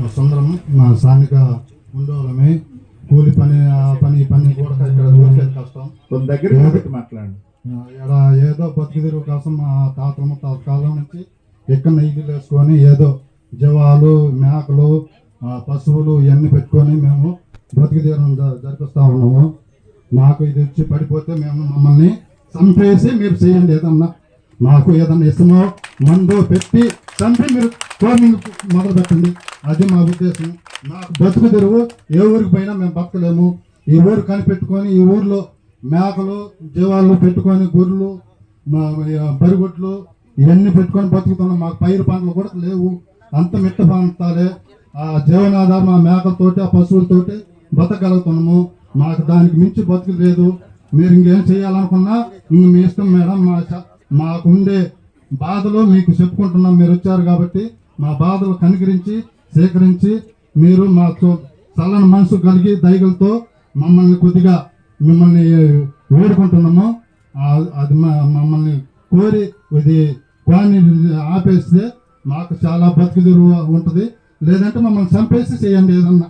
మా సుందరం మా స్థానిక ఉండోళమే కూలి పని ఆ పని ఈ పని కూడా ఇక్కడ దొరికేది కష్టం. కొంత దగ్గర మాట్లాడండి. ఇక్కడ ఏదో బతుకుదిరు కోసం మా తాత ముత్తాత కాలం నుంచి ఎక్కడ ఇల్లు వేసుకొని ఏదో జీవాలు మేకలు పశువులు ఇవన్నీ పెట్టుకొని మేము బతుకుదీరం జరిపిస్తా ఉన్నాము. మాకు ఇది వచ్చి పడిపోతే మేము మమ్మల్ని చంపేసి మీరు చేయండి ఏదన్నా. మాకు ఏదన్నా ఇష్టమో మందు పెట్టి చంపి మీరు ఫార్మింగ్ మొదలు పెట్టండి అది మా ఉద్దేశం. మాకు బతుకు తెరువు ఏ ఊరికి పోయినా మేము బతకలేము. ఈ ఊరు కనిపెట్టుకొని ఈ ఊర్లో మేకలు జీవాలు పెట్టుకొని గొర్రెలు మా బరిగొడ్లు ఇవన్నీ పెట్టుకొని బతుకుతున్నాం. మాకు పైరు పంటలు కూడా లేవు. అంత మిట్ట పంటాలే. ఆ జీవనాధారం ఆ మేకలతోటి ఆ పశువులతోటి బతకగలుగుతున్నాము. మాకు దానికి మించి బతుకు లేదు. మీరు ఇంకేం చేయాలనుకున్నా ఇంక మీ ఇష్టం మేడం. మా చ- మాకు ఉండే బాధలు మీకు చెప్పుకుంటున్నాం. మీరు వచ్చారు కాబట్టి మా బాధలు కనికరించి సేకరించి మీరు మాకు చల్లని మనసు కలిగి దయగలతో మమ్మల్ని కొద్దిగా మిమ్మల్ని వేడుకుంటున్నాము. అది మమ్మల్ని కోరి ఇది కోని ఆపేస్తే మాకు చాలా బతుకుదురు ఉంటుంది. లేదంటే మమ్మల్ని చంపేసి చేయండి ఏదన్నా.